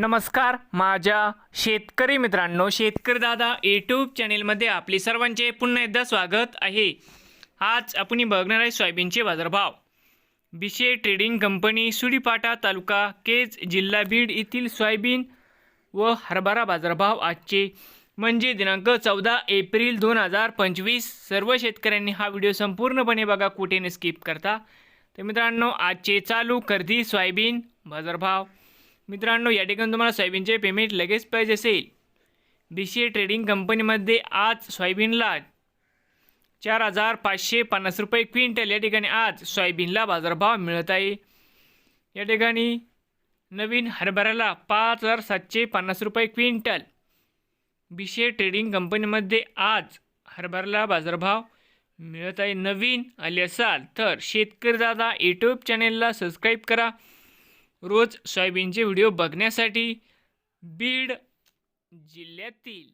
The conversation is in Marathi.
नमस्कार माझ्या शेतकरी मित्रांनो शेतकरी दादा यूट्यूब चॅनेलमध्ये आपले सर्वांचे पुन्हा एकदा स्वागत आहे. आज आपण बघणार आहे सोयाबीनचे बाजारभाव. बिशे ट्रेडिंग कंपनी सुडीपाटा तालुका केज जिल्हा बीड येथील सोयाबीन व हरभरा बाजारभाव आजचे म्हणजे दिनांक चौदा एप्रिल दोन हजार पंचवीस. सर्व शेतकऱ्यांनी हा व्हिडिओ संपूर्णपणे बघा कुठे न स्किप करता. तर मित्रांनो आजचे चालू खरेदी सोयाबीन बाजारभाव. मित्रांनो या ठिकाणी तुम्हाला सोयाबीनचे पेमेंट लगेच पाहिजे असेल. बी सी ए ट्रेडिंग कंपनीमध्ये आज सोयाबीनला चार हजार पाचशे पन्नास रुपये क्विंटल. या ठिकाणी आज सोयाबीनला बाजारभाव मिळत आहे. या ठिकाणी नवीन हरभऱ्याला पाच हजार सातशे पन्नास रुपये quintal. B C A trading कंपनीमध्ये आज हरभऱ्याला बाजारभाव मिळत आहे. नवीन आले असाल तर शेतकरी दादा यूट्यूब चॅनेलला सबस्क्राईब करा. रोज सोयाबीनचे व्हिडिओ बघण्यासाठी बीड जिल्ह्यातील